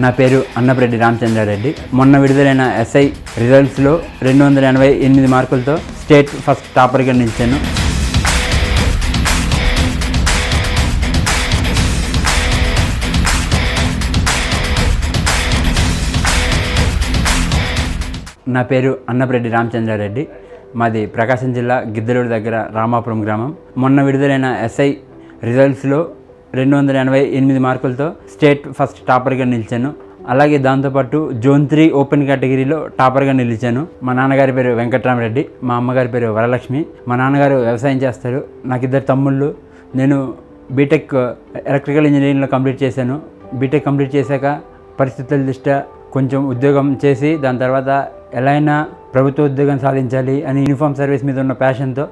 నా పేరు అన్నప్రెడ్డి రామచంద్రారెడ్డి మొన్న విడుదలైన ఎస్ఐ రిజల్ట్స్లో రెండు వందల ఎనభై ఎనిమిది మార్కులతో స్టేట్ ఫస్ట్ టాపర్గా నిలిచాను. నా పేరు అన్నప్రెడ్డి రామచంద్రారెడ్డి మాది ప్రకాశం జిల్లా గిద్దలూరు దగ్గర రామాపురం గ్రామం. మొన్న విడుదలైన ఎస్ఐ రిజల్ట్స్లో రెండు వందల ఎనభై ఎనిమిది మార్కులతో స్టేట్ ఫస్ట్ టాపర్గా నిలిచాను. అలాగే దాంతోపాటు జోన్ త్రీ ఓపెన్ కేటగిరీలో టాపర్గా నిలిచాను. మా నాన్నగారి పేరు వెంకట్రామరెడ్డి మా అమ్మగారి పేరు వరలక్ష్మి. మా నాన్నగారు వ్యవసాయం చేస్తారు. నాకు ఇద్దరు తమ్ముళ్ళు. నేను బీటెక్ ఎలక్ట్రికల్ ఇంజనీరింగ్లో కంప్లీట్ చేశాను. బీటెక్ కంప్లీట్ చేశాక పరిస్థితుల దృష్ట్యా కొంచెం ఉద్యోగం చేసి దాని తర్వాత ఎలా అయినా ప్రభుత్వ ఉద్యోగం సాధించాలి అని యూనిఫామ్ సర్వీస్ మీద ఉన్న ప్యాషన్తో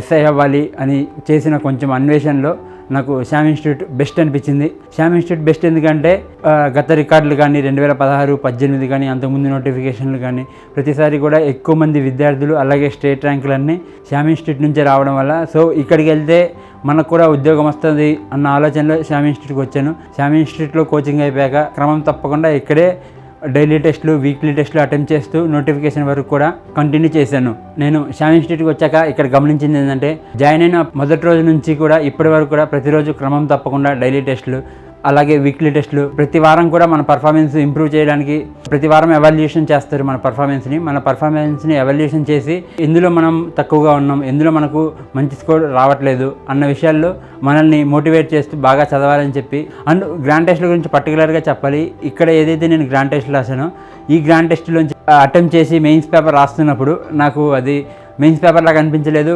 ఎస్ఐ అవ్వాలి అని చేసిన కొంచెం అన్వేషణలో నాకు శ్యామ్ ఇన్స్టిట్యూట్ బెస్ట్ అనిపించింది. శ్యామ్ ఇన్స్టిట్యూట్ బెస్ట్ ఎందుకంటే గత రికార్డులు కానీ రెండు వేల పదహారు పద్దెనిమిది కానీ అంతకుముందు నోటిఫికేషన్లు కానీ ప్రతిసారి కూడా ఎక్కువ మంది విద్యార్థులు అలాగే స్టేట్ ర్యాంకులన్నీ శ్యామ్ ఇన్స్టిట్యూట్ నుంచే రావడం వల్ల. సో ఇక్కడికి వెళ్తే మనకు కూడా ఉద్యోగం వస్తుంది అన్న ఆలోచనలో శ్యామ్ ఇన్స్టిట్యూట్కి వచ్చాను. శ్యామ్ ఇన్స్టిట్యూట్లో కోచింగ్ అయిపోయాక క్రమం తప్పకుండా ఇక్కడే డైలీ టెస్ట్లు వీక్లీ టెస్ట్లు అటెంప్ట్ చేస్తూ నోటిఫికేషన్ వరకు కూడా కంటిన్యూ చేశాను. నేను శ్యామ్ ఇన్స్టిట్యూట్కి వచ్చాక ఇక్కడ గమనించింది ఏంటంటే జాయిన్ అయిన మొదటి రోజు నుంచి కూడా ఇప్పటి వరకు కూడా ప్రతిరోజు క్రమం తప్పకుండా డైలీ టెస్ట్లు అలాగే వీక్లీ టెస్ట్లు ప్రతి వారం కూడా మన పర్ఫార్మెన్స్ ఇంప్రూవ్ చేయడానికి ప్రతి వారం ఎవాల్యుయేషన్ చేస్తారు మన పర్ఫార్మెన్స్ని మన పర్ఫార్మెన్స్ని ఎవాల్యుయేషన్ చేసి ఎందులో మనం తక్కువగా ఉన్నాం ఎందులో మనకు మంచి స్కోర్ రావట్లేదు అన్న విషయాల్లో మనల్ని మోటివేట్ చేస్తూ బాగా చదవాలని చెప్పి అండ్ గ్రాండ్ టెస్ట్ల గురించి పర్టికులర్గా చెప్పాలి. ఇక్కడ ఏదైతే నేను గ్రాండ్ టెస్ట్లు రాశానో ఈ గ్రాండ్ టెస్ట్లోంచి అటెంప్ట్ చేసి మెయిన్స్ పేపర్ రాస్తున్నప్పుడు నాకు అది మెయిన్స్ పేపర్లా కనిపించలేదు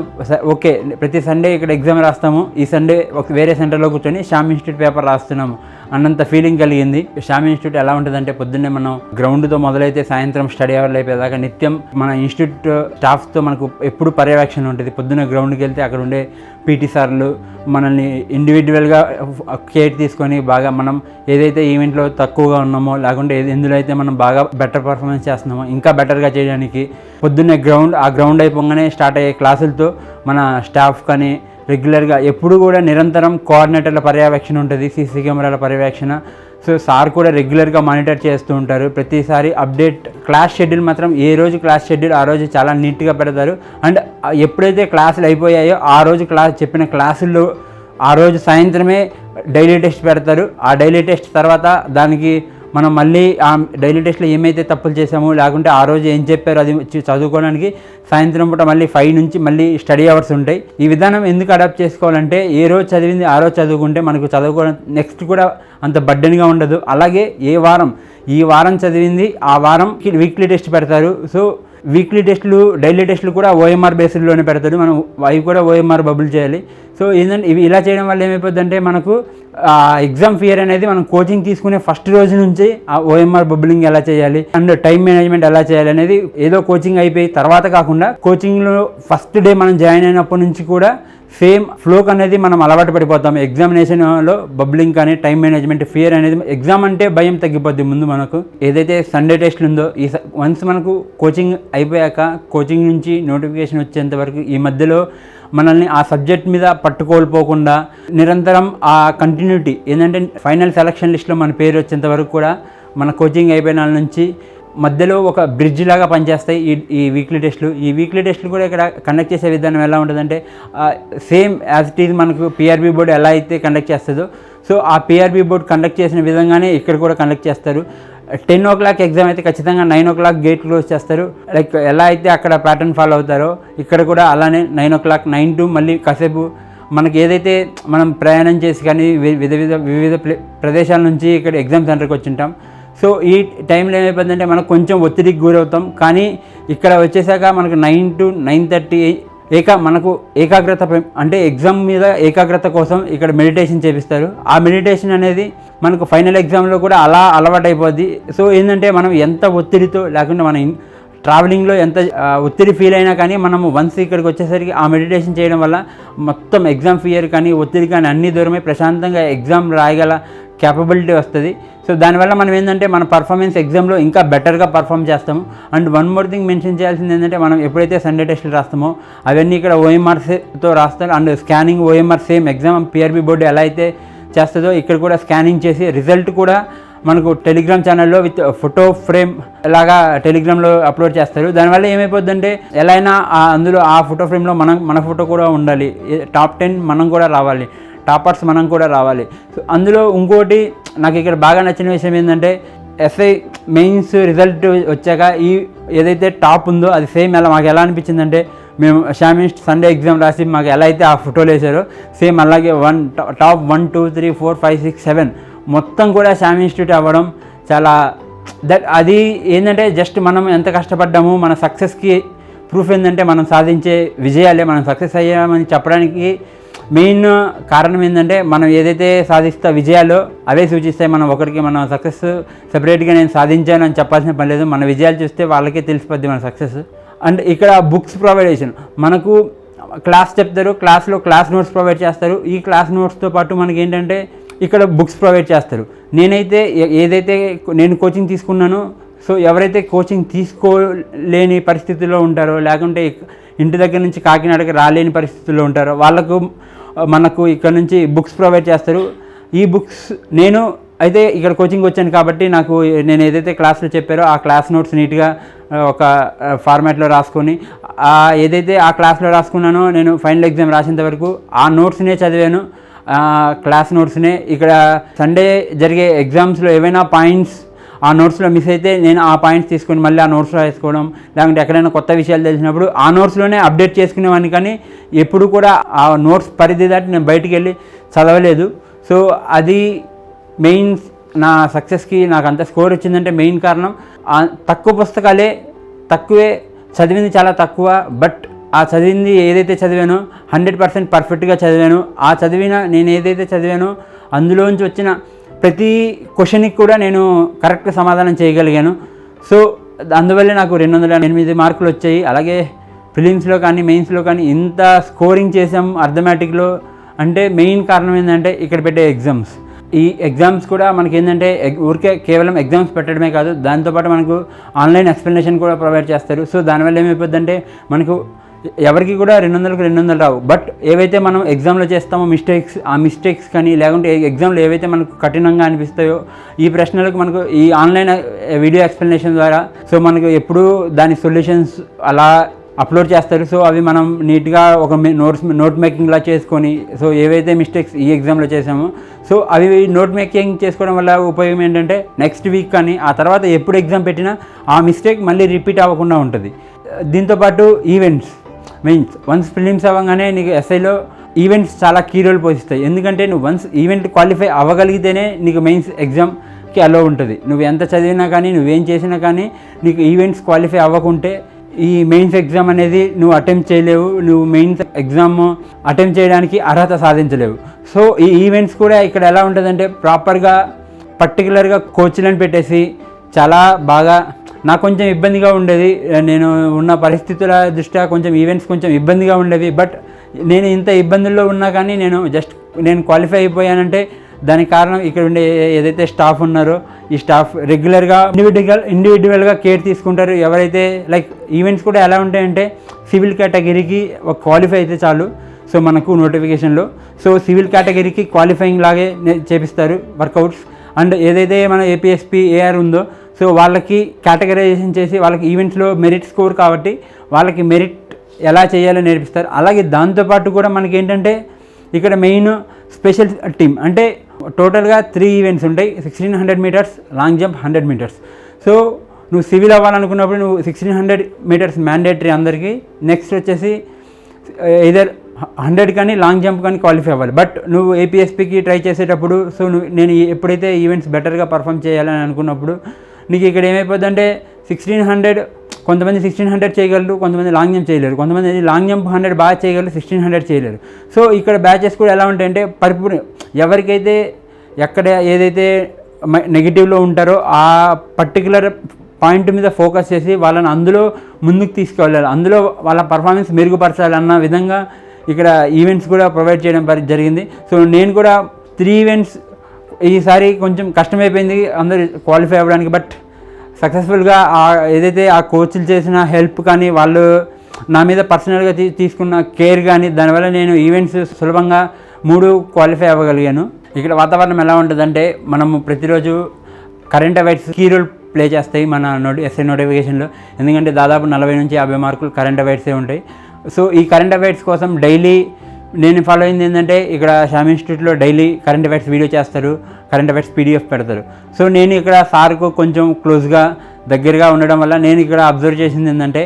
ఓకే ప్రతి సండే ఇక్కడ ఎగ్జామ్ రాస్తాము. ఈ సండే ఒక వేరే సెంటర్లో కూర్చొని శ్యామ్ ఇన్స్టిట్యూట్ పేపర్ రాస్తున్నాము. అన్నంత ఫీలింగ్ కలిగింది. శ్యామ్ ఇన్స్టిట్యూట్ ఎలా ఉంటుందంటే పొద్దున్నే మనం గ్రౌండ్తో మొదలైతే సాయంత్రం స్టడీ అవర్లు అయిపోయేదాకా నిత్యం మన ఇన్స్టిట్యూట్ స్టాఫ్తో మనకు ఎప్పుడు పర్యవేక్షణ ఉంటుంది. పొద్దున్న గ్రౌండ్కి వెళ్తే అక్కడ ఉండే పీటీ సార్లు మనల్ని ఇండివిజువల్గా కేర్ తీసుకొని బాగా మనం ఏదైతే ఈవెంట్లో తక్కువగా ఉన్నామో లేకుంటే ఎందులో అయితే మనం బాగా బెటర్ పర్ఫార్మెన్స్ చేస్తున్నామో ఇంకా బెటర్గా చేయడానికి పొద్దున్నే గ్రౌండ్ ఆ గ్రౌండ్ అయిపోగానే స్టార్ట్ అయ్యే క్లాసులతో మన స్టాఫ్ కానీ రెగ్యులర్గా ఎప్పుడు కూడా నిరంతరం కోఆర్డినేటర్ల పర్యవేక్షణ ఉంటుంది సీసీ కెమెరాల పర్యవేక్షణ. సో సార్ కూడా రెగ్యులర్గా మానిటర్ చేస్తూ ఉంటారు. ప్రతిసారి అప్డేట్ క్లాస్ షెడ్యూల్ మాత్రం ఏ రోజు క్లాస్ షెడ్యూల్ ఆ రోజు చాలా నీట్గా పెడతారు. అండ్ ఎప్పుడైతే క్లాసులు అయిపోయాయో ఆ రోజు క్లాస్ చెప్పిన క్లాసుల్లో ఆ రోజు సాయంత్రమే డైలీ టెస్ట్ పెడతారు. ఆ డైలీ టెస్ట్ తర్వాత దానికి మనం మళ్ళీ ఆ డైలీ టెస్ట్లో ఏమైతే తప్పులు చేసామో లేకుంటే ఆ రోజు ఏం చెప్పారో అది చదువుకోవడానికి సాయంత్రం పూట మళ్ళీ ఫైవ్ నుంచి మళ్ళీ స్టడీ అవర్స్ ఉంటాయి. ఈ విధానం ఎందుకు అడాప్ట్ చేసుకోవాలంటే ఏ రోజు చదివింది ఆ రోజు చదువుకుంటే మనకు చదువుకోవడం నెక్స్ట్ కూడా అంత బడ్డెన్గా ఉండదు. అలాగే ఏ వారం ఈ వారం చదివింది ఆ వారం వీక్లీ టెస్ట్ పెడతారు. సో వీక్లీ టెస్టులు డైలీ టెస్టులు కూడా ఓఎంఆర్ బేసిస్లోనే పెడతాడు మనం అవి కూడా ఓఎంఆర్ బబుల్ చేయాలి. సో ఏంటంటే ఇవి ఇలా చేయడం వల్ల ఏమైపోద్దంటే మనకు ఎగ్జామ్ ఫియర్ అనేది మనం కోచింగ్ తీసుకునే ఫస్ట్ రోజు నుంచి ఆ ఓఎంఆర్ బబులింగ్ ఎలా చేయాలి అండ్ టైం మేనేజ్మెంట్ ఎలా చేయాలి అనేది ఏదో కోచింగ్ అయిపోయి తర్వాత కాకుండా కోచింగ్లో ఫస్ట్ డే మనం జాయిన్ అయినప్పటి నుంచి కూడా సేమ్ ఫ్లోక్ అనేది మనం అలవాటు పడిపోతాం. ఎగ్జామినేషన్లో బబ్లింగ్ కానీ టైం మేనేజ్మెంట్ ఫియర్ అనేది ఎగ్జామ్ అంటే భయం తగ్గిపోద్ది ముందు మనకు. ఏదైతే సండే టెస్ట్లు ఉందో ఈ వన్స్ మనకు కోచింగ్ అయిపోయాక కోచింగ్ నుంచి నోటిఫికేషన్ వచ్చేంత వరకు ఈ మధ్యలో మనల్ని ఆ సబ్జెక్ట్ మీద పట్టుకోల్పోకుండా నిరంతరం ఆ కంటిన్యూటీ ఏంటంటే ఫైనల్ సెలక్షన్ లిస్ట్లో మన పేరు వచ్చేంత వరకు కూడా మన కోచింగ్ అయిపోయిన నుంచి మధ్యలో ఒక బ్రిడ్జ్ లాగా పనిచేస్తాయి ఈ ఈ వీక్లీ టెస్ట్లు ఈ వీక్లీ టెస్ట్లు కూడా ఇక్కడ కండక్ట్ చేసే విధానం ఎలా ఉంటుందంటే సేమ్ యాజ్ ఇట్ ఈజ్ మనకు పిఆర్బి బోర్డు ఎలా అయితే కండక్ట్ చేస్తుందో సో ఆ పిఆర్బి బోర్డు కండక్ట్ చేసిన విధంగానే ఇక్కడ కూడా కండక్ట్ చేస్తారు. టెన్ ఓ క్లాక్ ఎగ్జామ్ అయితే ఖచ్చితంగా nine o'clock gate close చేస్తారు. లైక్ ఎలా అయితే అక్కడ ప్యాటర్న్ ఫాలో అవుతారో ఇక్కడ కూడా అలానే nine o'clock nine to మళ్ళీ కాసేపు మనకి ఏదైతే మనం ప్రయాణం చేసి కానీ వివిధ వివిధ వివిధ ప్లే- ప్రదేశాల నుంచి ఇక్కడ ఎగ్జామ్ సెంటర్కి వచ్చింటాం సో ఈ టైంలో ఏమైపోతుందంటే మనకు కొంచెం ఒత్తిడికి గురవుతాం. కానీ ఇక్కడ వచ్చేసాక మనకు నైన్ టు నైన్ థర్టీ ఏకా మనకు ఏకాగ్రత అంటే ఎగ్జామ్ మీద ఏకాగ్రత కోసం ఇక్కడ మెడిటేషన్ చేపిస్తారు. ఆ మెడిటేషన్ అనేది మనకు ఫైనల్ ఎగ్జామ్లో కూడా అలా అలవాటు అయిపోద్ది సో ఏంటంటే మనం ఎంత ఒత్తిడితో లేకుండా మన ట్రావెలింగ్లో ఎంత ఒత్తిడి ఫీల్ అయినా కానీ మనము వన్స్ ఇక్కడికి వచ్చేసరికి ఆ మెడిటేషన్ చేయడం వల్ల మొత్తం ఎగ్జామ్ ఫియర్ కానీ ఒత్తిడి కానీ అన్ని దూరమై ప్రశాంతంగా ఎగ్జామ్ రాయగల క్యాపబిలిటీ వస్తుంది. సో దానివల్ల మనం ఏంటంటే మన పర్ఫార్మెన్స్ ఎగ్జామ్లో ఇంకా బెటర్గా పర్ఫామ్ చేస్తాము. And one more thing mention చేయాల్సింది ఏంటంటే మనం ఎప్పుడైతే సండే టెస్టులు రాస్తామో అవన్నీ ఇక్కడ ఓఎంఆర్తో రాస్తారు. And scanning OMR same exam PRB board ఎలా అయితే చేస్తుందో ఇక్కడ కూడా స్కానింగ్ చేసి రిజల్ట్ కూడా మనకు టెలిగ్రామ్ ఛానల్లో విత్ ఫోటో ఫ్రేమ్ లాగా టెలిగ్రామ్లో అప్లోడ్ చేస్తారు. దానివల్ల ఏమైపోద్దంటే ఎలా అయినా అందులో ఆ ఫోటో ఫ్రేమ్లో మనం మన ఫోటో కూడా ఉండాలి. టాప్ టెన్ మనం కూడా రావాలి. టాపర్స్ మనం కూడా రావాలి. సో అందులో ఇంకోటి నాకు ఇక్కడ బాగా నచ్చిన విషయం ఏంటంటే ఎస్ఐ మెయిన్స్ రిజల్ట్ వచ్చాక ఈ ఏదైతే టాప్ ఉందో అది సేమ్ ఎలా మాకు ఎలా అనిపించిందంటే మేము షామిస్ట్ సండే ఎగ్జామ్ రాసి మాకు ఎలా అయితే ఆ ఫోటోలు వేసారో సేమ్ అలాగే one top one two three four five six seven మొత్తం కూడా శామ్ ఇన్స్టిట్యూట్ అవ్వడం చాలా దట్ అది ఏంటంటే జస్ట్ మనం ఎంత కష్టపడ్డాము మన సక్సెస్కి ప్రూఫ్ ఏంటంటే మనం సాధించే విజయాలే మనం సక్సెస్ అయ్యామని చెప్పడానికి మెయిన్ కారణం ఏంటంటే మనం ఏదైతే సాధిస్తా విజయాలు అవే సూచిస్తాయి. మనం ఒకరికి మనం సక్సెస్ సపరేట్గా నేను సాధించాను అని చెప్పాల్సిన పని లేదు. మన విజయాలు చూస్తే వాళ్ళకే తెలిసిపోద్ది మన సక్సెస్. అండ్ ఇక్కడ బుక్స్ ప్రొవైడ్ చేసాను మనకు క్లాస్ చెప్తారు. క్లాస్లో క్లాస్ నోట్స్ ప్రొవైడ్ చేస్తారు. ఈ క్లాస్ నోట్స్తో పాటు మనకి ఏంటంటే ఇక్కడ బుక్స్ ప్రొవైడ్ చేస్తారు. నేనైతే ఏదైతే నేను కోచింగ్ తీసుకున్నానో సో ఎవరైతే కోచింగ్ తీసుకోలేని పరిస్థితుల్లో ఉంటారో లేకుంటే ఇంటి దగ్గర నుంచి కాకినాడకి రాలేని పరిస్థితుల్లో ఉంటారో వాళ్ళకు మనకు ఇక్కడ నుంచి బుక్స్ ప్రొవైడ్ చేస్తారు. ఈ బుక్స్ నేను అయితే ఇక్కడ కోచింగ్ వచ్చాను కాబట్టి నాకు నేను ఏదైతే క్లాస్లో చెప్పారో ఆ క్లాస్ నోట్స్ నీట్గా ఒక ఫార్మాట్లో రాసుకొని ఆ ఏదైతే ఆ క్లాస్లో రాసుకున్నానో నేను ఫైనల్ ఎగ్జామ్ రాసేంత వరకు ఆ నోట్స్నే చదివాను. క్లాస్ నోట్స్నే ఇక్కడ సండే జరిగే ఎగ్జామ్స్లో ఏవైనా పాయింట్స్ ఆ నోట్స్లో మిస్ అయితే నేను ఆ పాయింట్స్ తీసుకొని మళ్ళీ ఆ నోట్స్లో వేసుకోవడం లేకుంటే ఎక్కడైనా కొత్త విషయాలు తెలిసినప్పుడు ఆ నోట్స్లోనే అప్డేట్ చేసుకునేవాడిని కానీ ఎప్పుడు కూడా ఆ నోట్స్ పరిధి దాటి నేను బయటికి వెళ్ళి చదవలేదు. సో అది మెయిన్ నా సక్సెస్కి నాకు అంత స్కోర్ వచ్చిందంటే మెయిన్ కారణం. తక్కువ పుస్తకాలే తక్కువే చదివింది చాలా తక్కువ బట్ ఆ చదివింది ఏదైతే చదివానో హండ్రెడ్ పర్సెంట్ పర్ఫెక్ట్గా చదివాను. ఆ చదివిన నేను ఏదైతే చదివానో అందులోంచి వచ్చిన ప్రతి క్వశ్చన్కి కూడా నేను కరెక్ట్ సమాధానం చేయగలిగాను. సో అందువల్ల నాకు రెండు వందల ఎనిమిది మార్కులు వచ్చాయి. అలాగే ఫిలిమ్స్లో కానీ మెయిన్స్లో కానీ ఇంత స్కోరింగ్ చేసాం అర్థమెటిక్లో. అంటే మెయిన్ కారణం ఏంటంటే ఇక్కడ పెట్టే ఎగ్జామ్స్. ఈ ఎగ్జామ్స్ కూడా మనకి ఏంటంటే ఎగ్- ఊరికే కేవలం ఎగ్జామ్స్ పెట్టడమే కాదు దాంతోపాటు మనకు ఆన్లైన్ ఎక్స్ప్లెనేషన్ కూడా ప్రొవైడ్ చేస్తారు. సో దానివల్ల ఏమైపోతుందంటే మనకు ఎవరికి కూడా రెండు వందలకు రెండు వందలు రావు. బట్ ఏవైతే మనం ఎగ్జామ్లో చేస్తామో మిస్టేక్స్ ఆ మిస్టేక్స్ కానీ లేకుంటే ఎగ్జామ్లో ఏవైతే మనకు కఠినంగా అనిపిస్తాయో ఈ ప్రశ్నలకు మనకు ఈ ఆన్లైన్ వీడియో ఎక్స్ప్లెనేషన్ ద్వారా సో మనకు ఎప్పుడూ దాని సొల్యూషన్స్ అలా అప్లోడ్ చేస్తారు. సో అవి మనం నీట్గా ఒక నోట్స్ నోట్ మేకింగ్లా చేసుకొని సో ఏవైతే మిస్టేక్స్ ఈ ఎగ్జామ్లో చేసామో సో అవి నోట్ మేకింగ్ చేసుకోవడం వల్ల ఉపయోగం ఏంటంటే నెక్స్ట్ వీక్ కానీ ఆ తర్వాత ఎప్పుడు ఎగ్జామ్ పెట్టినా ఆ మిస్టేక్ మళ్ళీ రిపీట్ అవ్వకుండా ఉంటుంది. దీంతోపాటు ఈవెంట్స్ మీన్స్ వన్స్ ఫిలిమ్స్ అవ్వగానే నీకు ఎస్ఐలో ఈవెంట్స్ చాలా కీ రోల్ పోషిస్తాయి. ఎందుకంటే నువ్వు వన్స్ ఈవెంట్ క్వాలిఫై అవ్వగలిగితేనే నీకు మెయిన్స్ ఎగ్జామ్కి అలో ఉంటుంది. నువ్వు ఎంత చదివినా కానీ నువ్వేం చేసినా కానీ నీకు ఈవెంట్స్ క్వాలిఫై అవ్వకుంటే ఈ మెయిన్స్ ఎగ్జామ్ అనేది నువ్వు అటెంప్ట్ చేయలేవు. నువ్వు మెయిన్స్ ఎగ్జామ్ అటెంప్ట్ చేయడానికి అర్హత సాధించలేవు. సో ఈ ఈవెంట్స్ కూడా ఇక్కడ ఎలా ఉంటుందంటే ప్రాపర్గా పర్టికులర్గా కోచ్లను పెట్టేసి చాలా బాగా నాకు కొంచెం ఇబ్బందిగా ఉండేది. నేను ఉన్న పరిస్థితుల దృష్ట్యా కొంచెం ఈవెంట్స్ కొంచెం ఇబ్బందిగా ఉండేవి. బట్ నేను ఇంత ఇబ్బందుల్లో ఉన్నా కానీ నేను జస్ట్ నేను క్వాలిఫై అయిపోయానంటే దానికి కారణం ఇక్కడ ఉండే ఏదైతే స్టాఫ్ ఉన్నారో ఈ స్టాఫ్ రెగ్యులర్గా ఇండివిజువల్ ఇండివిజువల్గా కేర్ తీసుకుంటారు. ఎవరైతే లైక్ ఈవెంట్స్ కూడా ఎలా ఉంటాయంటే సివిల్ కేటగిరీకి ఒక క్వాలిఫై అయితే చాలు. సో మనకు నోటిఫికేషన్లో సో సివిల్ కేటగిరీకి క్వాలిఫైయింగ్ లాగే చేపిస్తారు వర్కౌట్స్ అండ్ ఏదైతే మన ఏపీఎస్పి ఏఆర్ ఉందో సో వాళ్ళకి కేటగరైజేషన్ చేసి వాళ్ళకి ఈవెంట్స్లో మెరిట్ స్కోర్ కాబట్టి వాళ్ళకి మెరిట్ ఎలా చేయాలో నేర్పిస్తారు. అలాగే దాంతోపాటు కూడా మనకి ఏంటంటే ఇక్కడ మెయిన్ స్పెషల్ టీమ్ అంటే టోటల్గా త్రీ ఈవెంట్స్ ఉంటాయి. Sixteen hundred meters long jump hundred meters. So నువ్వు సివిల్ అవ్వాలనుకున్నప్పుడు నువ్వు సిక్స్టీన్ హండ్రెడ్ మీటర్స్ మ్యాండేటరీ అందరికీ. నెక్స్ట్ వచ్చేసి ఇదర్ హండ్రెడ్ కానీ లాంగ్ జంప్ కానీ క్వాలిఫై అవ్వాలి. బట్ నువ్వు ఏపీఎస్పీకి ట్రై చేసేటప్పుడు సో నువ్వు నేను ఎప్పుడైతే ఈవెంట్స్ బెటర్గా పర్ఫామ్ చేయాలని అనుకున్నప్పుడు నీకు ఇక్కడ ఏమైపోద్దంటే సిక్స్టీన్ హండ్రెడ్ కొంతమంది సిక్స్టీన్ హండ్రెడ్ చేయగలరు కొంతమంది లాంగ్ జంప్ చేయలేరు. కొంతమంది లాంగ్ జంప్ హండ్రెడ్ బాగా చేయగలరు సిక్స్టీన్ హండ్రెడ్ చేయలేరు. సో ఇక్కడ బ్యాచెస్ కూడా ఎలా ఉంటాయంటే పరిపూర్ణ ఎవరికైతే ఎక్కడ ఏదైతే నెగిటివ్లో ఉంటారో ఆ పర్టికులర్ పాయింట్ మీద ఫోకస్ చేసి వాళ్ళని అందులో ముందుకు తీసుకెళ్ళాలి. అందులో వాళ్ళ పర్ఫార్మెన్స్ మెరుగుపరచాలి అన్న విధంగా ఇక్కడ ఈవెంట్స్ కూడా ప్రొవైడ్ చేయడం జరిగింది. సో నేను కూడా త్రీ ఈవెంట్స్ ఈసారి కొంచెం కష్టమైపోయింది అందరు క్వాలిఫై అవ్వడానికి బట్ సక్సెస్ఫుల్గా ఆ ఏదైతే ఆ కోచ్లు చేసిన హెల్ప్ కానీ వాళ్ళు నా మీద పర్సనల్గా తీ తీసుకున్న కేర్ కానీ దానివల్ల నేను ఈవెంట్స్ సులభంగా మూడు క్వాలిఫై అవ్వగలిగాను. ఇక్కడ వాతావరణం ఎలా ఉంటుందంటే మనము ప్రతిరోజు current affairs key role play చేస్తాయి మన నోటి ఎస్ఐ నోటిఫికేషన్లో. ఎందుకంటే దాదాపు నలభై నుంచి యాభై మార్కులు కరెంట్ అఫైర్సే ఉంటాయి. సో ఈ కరెంట్ అఫైర్స్ కోసం డైలీ నేను ఫాలో అయింది ఏంటంటే ఇక్కడ షామ్ ఇన్స్టిట్యూట్లో డైలీ కరెంట్ అఫైర్స్ వీడియో చేస్తారు కరెంట్ అఫైర్స్ పీడిఎఫ్ పెడతారు. సో నేను ఇక్కడ సార్కు కొంచెం క్లోజ్గా దగ్గరగా ఉండడం వల్ల నేను ఇక్కడ అబ్జర్వ్ చేసింది ఏంటంటే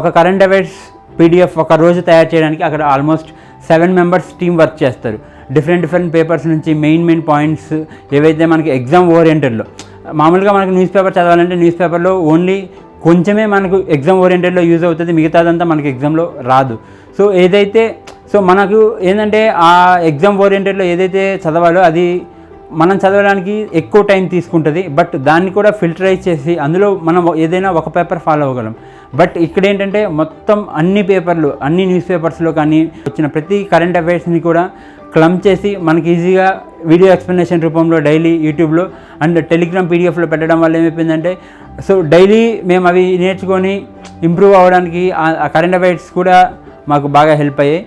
ఒక కరెంట్ అఫైర్స్ పీడిఎఫ్ ఒక రోజు తయారు చేయడానికి అక్కడ almost seven members team work చేస్తారు. డిఫరెంట్ డిఫరెంట్ పేపర్స్ నుంచి మెయిన్ మెయిన్ పాయింట్స్ ఏవైతే మనకి ఎగ్జామ్ ఓరియంటెడ్లో మామూలుగా మనకు న్యూస్ పేపర్ చదవాలంటే న్యూస్ పేపర్లో ఓన్లీ కొంచెమే మనకు ఎగ్జామ్ ఓరియంటెడ్లో యూజ్ అవుతుంది మిగతాదంతా మనకి ఎగ్జామ్లో రాదు. సో ఏదైతే సో మనకు ఏంటంటే ఆ ఎగ్జామ్ ఓరియంటెడ్లో ఏదైతే చదవాలో అది మనం చదవడానికి ఎక్కువ టైం తీసుకుంటుంది బట్ దాన్ని కూడా ఫిల్టరైజ్ చేసి అందులో మనం ఏదైనా ఒక పేపర్ ఫాలో అవ్వగలం. బట్ ఇక్కడ ఏంటంటే మొత్తం అన్ని పేపర్లు అన్ని న్యూస్ పేపర్స్లో కానీ వచ్చిన ప్రతి కరెంట్ అఫైర్స్ని కూడా క్లమ్ చేసి మనకి ఈజీగా వీడియో ఎక్స్ప్లెనేషన్ రూపంలో డైలీ యూట్యూబ్లో అండ్ టెలిగ్రామ్ పీడిఎఫ్లో పెట్టడం వల్ల ఏమైపోయిందంటే సో డైలీ మేము అవి నేర్చుకొని ఇంప్రూవ్ అవ్వడానికి ఆ కరెంట్ అఫైర్స్ కూడా మాకు బాగా హెల్ప్ అయ్యాయి.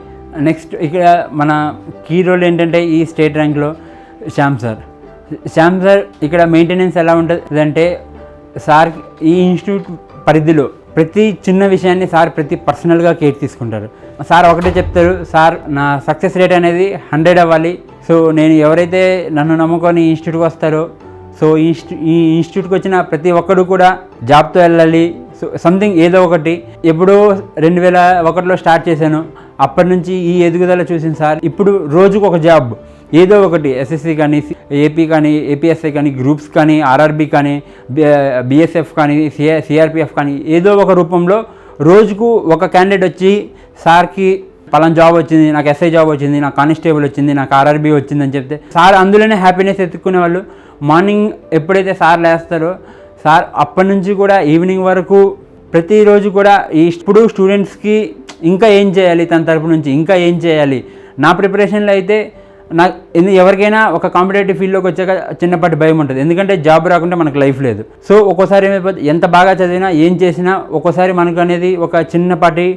నెక్స్ట్ ఇక్కడ మన కీ రోల్ ఏంటంటే ఈ స్టేట్ ర్యాంక్లో శ్యామ్ సార్. శ్యామ్ సార్ ఇక్కడ మెయింటెనెన్స్ ఎలా ఉంటుంది అంటే సార్ ఈ ఇన్స్టిట్యూట్ పరిధిలో ప్రతి చిన్న విషయాన్ని సార్ ప్రతి పర్సనల్గా కేర్ తీసుకుంటారు. సార్ ఒకటే చెప్తారు సార్ నా సక్సెస్ రేట్ అనేది హండ్రెడ్ అవ్వాలి. సో నేను ఎవరైతే నన్ను నమ్ముకొని ఇన్స్టిట్యూట్కి వస్తారో సో ఈ ఇన్స్టి ఈ ఇన్స్టిట్యూట్కి వచ్చిన ప్రతి ఒక్కడు కూడా జాబ్తో వెళ్ళాలి. సో సంథింగ్ ఏదో ఒకటి. ఎప్పుడో రెండు వేల ఒకటిలో స్టార్ట్ చేశాను. అప్పటి నుంచి ఈ ఎదుగుదల చూసిన సార్ ఇప్పుడు రోజుకు ఒక జాబ్. ఏదో ఒకటి ఎస్ఎస్సి కానీ ఏపీ కానీ ఏపీఎస్ఐ కానీ గ్రూప్స్ కానీ ఆర్ఆర్బి కానీ బిఎస్ఎఫ్ కానీ సిఆర్ సిఆర్పిఎఫ్ కానీ ఏదో ఒక రూపంలో రోజుకు ఒక క్యాండిడేట్ వచ్చి సార్కి పలానా జాబ్ వచ్చింది నాకు ఎస్ఐ జాబ్ వచ్చింది నాకు కానిస్టేబుల్ వచ్చింది నాకు ఆర్ఆర్బి వచ్చిందని చెప్తే సార్ అందులోనే హ్యాపీనెస్ ఎత్తుక్కునే వాళ్ళు. మార్నింగ్ ఎప్పుడైతే సార్ లేస్తారో సార్ అప్పటి నుంచి కూడా ఈవినింగ్ వరకు ప్రతిరోజు కూడా ఈ ఇప్పుడు స్టూడెంట్స్కి ఇంకా ఏం చేయాలి? తన తరపు నుంచి ఇంకా ఏం చేయాలి? నా ప్రిపరేషన్లో అయితే నాకు ఎవరికైనా ఒక కాంపిటేటివ్ ఫీల్డ్లోకి వచ్చాక చిన్నపాటి భయం ఉంటుంది. ఎందుకంటే జాబ్ రాకుంటే మనకు లైఫ్ లేదు. సో ఒక్కోసారి ఏమైపోతుంది ఎంత బాగా చదివినా ఏం చేసినా ఒక్కోసారి మనకు అనేది ఒక చిన్నపాటి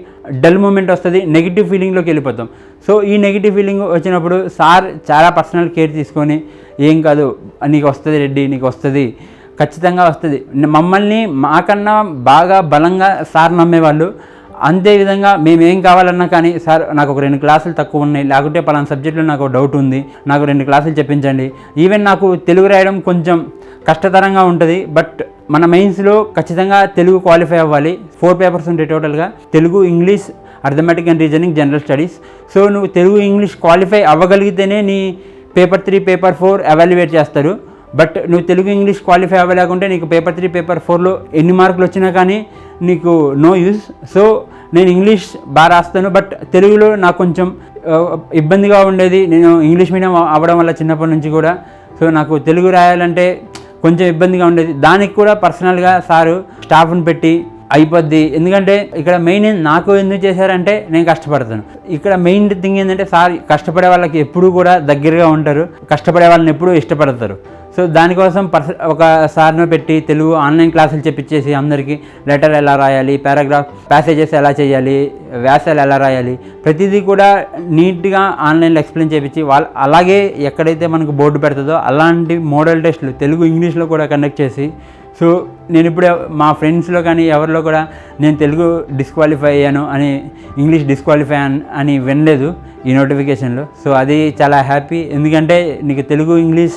డల్ మూమెంట్ వస్తుంది. నెగిటివ్ ఫీలింగ్లోకి వెళ్ళిపోతాం. సో ఈ నెగిటివ్ ఫీలింగ్ వచ్చినప్పుడు సార్ చాలా పర్సనల్ కేర్ తీసుకొని ఏం కాదు నీకు వస్తుంది రెడ్డి నీకు వస్తుంది. ఖచ్చితంగా వస్తుంది. మమ్మల్ని మాకన్నా బాగా బలంగా సార్ నమ్మేవాళ్ళు. అంతే విధంగా మేము ఏం కావాలన్నా కానీ సార్ నాకు ఒక రెండు క్లాసులు తక్కువ ఉన్నాయి. లేకుంటే పలానా సబ్జెక్టులో నాకు డౌట్ ఉంది. నాకు రెండు క్లాసులు చెప్పించండి. ఈవెన్ నాకు తెలుగు రాయడం కొంచెం కష్టతరంగా ఉంటుంది. బట్ మన మెయిన్స్లో ఖచ్చితంగా తెలుగు క్వాలిఫై అవ్వాలి. ఫోర్ పేపర్స్ ఉంటాయి టోటల్గా Telugu English arithmetic and reasoning general studies so నువ్వు తెలుగు ఇంగ్లీష్ క్వాలిఫై అవ్వగలిగితేనే నీ paper three paper four evaluate చేస్తారు. బట్ నువ్వు తెలుగు ఇంగ్లీష్ క్వాలిఫై అవ్వలేకుంటే నీకు పేపర్ త్రీ పేపర్ ఫోర్లో ఎన్ని మార్కులు వచ్చినా కానీ నీకు నో యూస్ సో నేను ఇంగ్లీష్ బాగా రాస్తాను. బట్ తెలుగులో నాకు కొంచెం ఇబ్బందిగా ఉండేది. నేను ఇంగ్లీష్ మీడియం అవ్వడం వల్ల చిన్నప్పటి నుంచి కూడా. సో నాకు తెలుగు రాయాలంటే కొంచెం ఇబ్బందిగా ఉండేది. దానికి కూడా పర్సనల్గా సారు స్టాఫ్ని పెట్టి అయిపోద్ది. ఎందుకంటే ఇక్కడ మెయిన్ నాకు ఎందుకు చేశారంటే నేను కష్టపడతాను. ఇక్కడ మెయిన్ థింగ్ ఏంటంటే సార్ కష్టపడే వాళ్ళకి ఎప్పుడూ కూడా దగ్గరగా ఉంటారు. కష్టపడే వాళ్ళని ఎప్పుడూ ఇష్టపడతారు. సో దానికోసం పర్స ఒక సార్ను పెట్టి తెలుగు ఆన్లైన్ క్లాసులు చెప్పించేసి అందరికీ లెటర్ ఎలా రాయాలి పారాగ్రాఫ్ ప్యాసేజెస్ ఎలా చేయాలి వ్యాసాలు ఎలా రాయాలి ప్రతిదీ కూడా నీట్గా ఆన్లైన్లో ఎక్స్ప్లెయిన్ చేపించి వాళ్ళ అలాగే ఎక్కడైతే మనకు బోర్డు పెడుతుందో అలాంటి మోడల్ టెస్టులు తెలుగు ఇంగ్లీష్లో కూడా కండక్ట్ చేసి సో నేను ఇప్పుడు మా ఫ్రెండ్స్లో కానీ ఎవరిలో కూడా నేను తెలుగు డిస్క్వాలిఫై అయ్యాను అని ఇంగ్లీష్ డిస్క్వాలిఫై అని వినలేదు ఈ నోటిఫికేషన్లో. సో అది చాలా హ్యాపీ. ఎందుకంటే నీకు తెలుగు ఇంగ్లీష్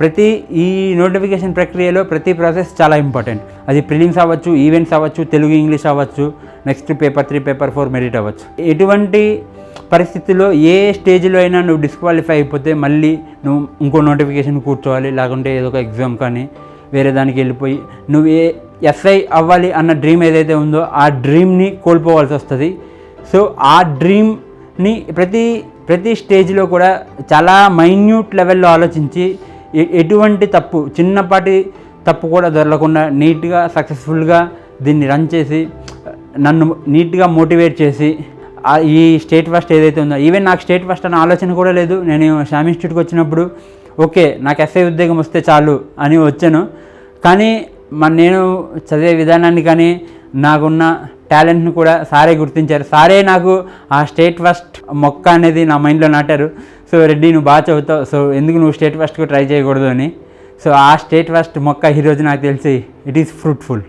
ప్రతి ఈ నోటిఫికేషన్ ప్రక్రియలో ప్రతి ప్రాసెస్ చాలా ఇంపార్టెంట్. అది ప్రిలిమ్స్ అవ్వచ్చు ఈవెంట్స్ అవ్వచ్చు తెలుగు ఇంగ్లీష్ అవ్వచ్చు next paper three paper four merit అవ్వచ్చు. ఎటువంటి పరిస్థితుల్లో ఏ స్టేజ్లో అయినా నువ్వు డిస్క్వాలిఫై అయిపోతే మళ్ళీ నువ్వు ఇంకో నోటిఫికేషన్ కూర్చోవాలి లేకుంటే ఏదో ఒక ఎగ్జామ్ కానీ వేరే దానికి వెళ్ళిపోయి నువ్వు ఏ ఎస్ఐ అవ్వాలి అన్న డ్రీమ్ ఏదైతే ఉందో ఆ డ్రీమ్ని కోల్పోవాల్సి వస్తుంది. సో ఆ డ్రీమ్ని ప్రతి ప్రతి స్టేజ్లో కూడా చాలా మైన్యూట్ లెవెల్లో ఆలోచించి ఎ- ఎటువంటి తప్పు చిన్నపాటి తప్పు కూడా దొరకకుండా నీట్గా సక్సెస్ఫుల్గా దీన్ని రన్ చేసి నన్ను నీట్గా మోటివేట్ చేసి ఈ స్టేట్ ఫస్ట్ ఏదైతే ఉందో ఈవెన్ నాకు స్టేట్ ఫస్ట్ అన్న ఆలోచన కూడా లేదు. నేను షామ్ ఇన్స్టిట్యూట్కి వచ్చినప్పుడు ఓకే నాకు ఎస్ఐ ఉద్యోగం వస్తే చాలు అని వచ్చాను. కానీ మన నేను చదివే విధానాన్ని కానీ నాకున్న టాలెంట్ను కూడా సారే గుర్తించారు. సారే నాకు ఆ స్టేట్ ఫస్ట్ మొక్క అనేది నా మైండ్లో నాటారు. సో రెడ్డి నువ్వు బాగా చదువుతావు. సో ఎందుకు నువ్వు స్టేట్ ఫస్ట్కు ట్రై చేయకూడదు అని. సో ఆ స్టేట్ ఫస్ట్ మొక్క ఈరోజు నాకు తెలిసి ఇట్ ఈస్ ఫ్రూట్ఫుల్.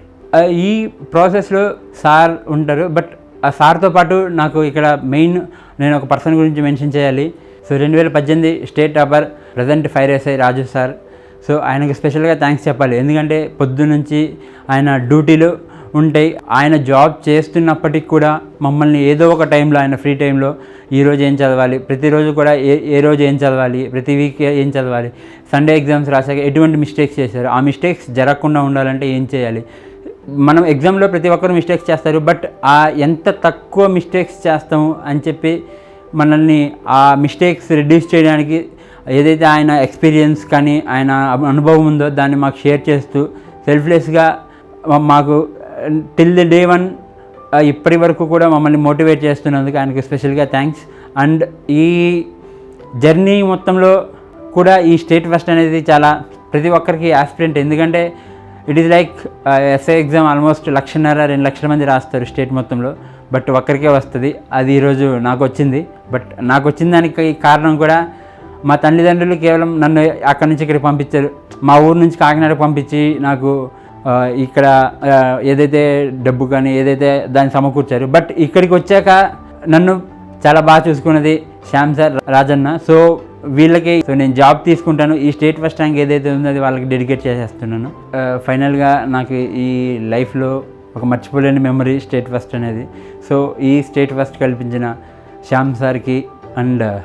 ఈ ప్రాసెస్లో సార్ ఉంటారు. బట్ ఆ సార్తో పాటు నాకు ఇక్కడ మెయిన్ నేను ఒక పర్సన్ గురించి మెన్షన్ చేయాలి. సో రెండు వేల పద్దెనిమిది state topper present fire SI Raju sir. So ఆయనకు స్పెషల్గా థ్యాంక్స్ చెప్పాలి. ఎందుకంటే పొద్దునుంచి ఆయన డ్యూటీలు ఉంటాయి. ఆయన జాబ్ చేస్తున్నప్పటికి కూడా మమ్మల్ని ఏదో ఒక టైంలో ఆయన ఫ్రీ టైంలో ఈరోజు ఏం చదవాలి? ప్రతిరోజు కూడా ఏ ఏ రోజు ఏం చదవాలి? ప్రతి వీక్ ఏం చదవాలి? సండే ఎగ్జామ్స్ రాసాక ఎటువంటి మిస్టేక్స్ చేశారు? ఆ మిస్టేక్స్ జరగకుండా ఉండాలంటే ఏం చేయాలి? మనం ఎగ్జామ్లో ప్రతి ఒక్కరు మిస్టేక్స్ చేస్తారు. బట్ ఆ ఎంత తక్కువ మిస్టేక్స్ చేస్తాము అని చెప్పి మనల్ని ఆ మిస్టేక్స్ రిడ్యూస్ చేయడానికి ఏదైతే ఆయన ఎక్స్పీరియన్స్ కానీ ఆయన అనుభవం ఉందో దాన్ని మాకు షేర్ చేస్తూ సెల్ఫ్లెస్గా మాకు టిల్ ది డే వన్ ఇప్పటి వరకు కూడా మమ్మల్ని మోటివేట్ చేస్తున్నందుకు ఆయనకు స్పెషల్గా థ్యాంక్స్ అండ్ ఈ జర్నీ మొత్తంలో కూడా ఈ స్టేట్ ఫస్ట్ అనేది చాలా ప్రతి ఒక్కరికి ఆస్పిరెంట్ ఎందుకంటే it is like SI exam almost లక్షన్నర రెండు లక్షల మంది రాస్తారు స్టేట్ మొత్తంలో. బట్ ఒక్కరికే వస్తుంది. అది ఈరోజు నాకు వచ్చింది బట్ నాకు వచ్చిన దానికి కారణం కూడా మా తల్లిదండ్రులు కేవలం నన్ను అక్కడి నుంచి ఇక్కడికి పంపించారు. మా ఊరు నుంచి కాకినాడకు పంపించి నాకు ఇక్కడ ఏదైతే డబ్బు కానీ ఏదైతే దాన్ని సమకూర్చారు. బట్ ఇక్కడికి వచ్చాక నన్ను చాలా బాగా చూసుకున్నది శ్యామ్ సార్ రాజన్న. సో వీళ్ళకి సో నేను జాబ్ తీసుకుంటాను. ఈ స్టేట్ ఫస్ట్ ర్యాంక్ ఏదైతే ఉందో అది వాళ్ళకి డెడికేట్ చేసేస్తున్నాను. ఫైనల్గా నాకు ఈ లైఫ్లో ఒక మర్చిపోలేని మెమరీ స్టేట్ ఫస్ట్ అనేది. సో ఈ స్టేట్ ఫస్ట్ కల్పించిన శ్యామ్ సార్కి అండ్ uh,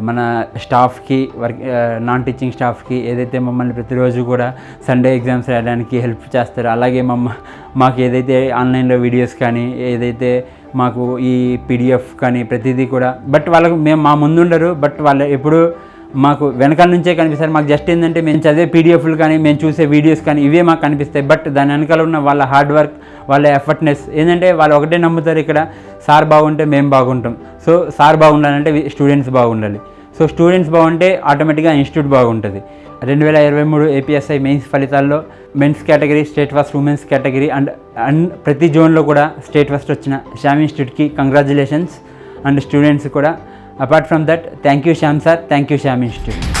మన స్టాఫ్కి వర్క్ uh, నాన్ టీచింగ్ స్టాఫ్కి ఏదైతే మమ్మల్ని ప్రతిరోజు కూడా సండే ఎగ్జామ్స్ రాయడానికి హెల్ప్ చేస్తారో అలాగే మమ్మ మాకు ఏదైతే ఆన్లైన్లో వీడియోస్ కానీ ఏదైతే మాకు ఈ పీడిఎఫ్ కానీ ప్రతిదీ కూడా బట్ వాళ్ళకు మేము మా ముందు ఉండరు బట్ వాళ్ళు ఎప్పుడూ మాకు వెనకాల నుంచే కనిపిస్తారు. మాకు జస్ట్ ఏంటంటే మేము చదివే పీడిఎఫ్లు కానీ మేము చూసే వీడియోస్ కానీ ఇవే మాకు కనిపిస్తాయి. బట్ దాని వెనకాల ఉన్న వాళ్ళ హార్డ్ వర్క్ వాళ్ళ ఎఫర్ట్నెస్ ఏంటంటే వాళ్ళు ఒకటే నమ్ముతారు ఇక్కడ సార్ బాగుంటే మేము బాగుంటాం. సో సార్ బాగుండాలంటే స్టూడెంట్స్ బాగుండాలి. సో స్టూడెంట్స్ బాగుంటే ఆటోమేటిక్గా ఇన్స్టిట్యూట్ బాగుంటుంది. రెండు వేల ఇరవై మూడు ఏపీఎస్ఐ మెయిన్స్ ఫలితాల్లో men's category state first women's category and and ప్రతి జోన్లో కూడా స్టేట్ ఫస్ట్ వచ్చిన శ్యామ్ ఇన్స్టిట్యూట్కి కంగ్రాచులేషన్స్ అండ్ స్టూడెంట్స్ కూడా Apart from that, thank you Sham sir, thank you Sham Institute.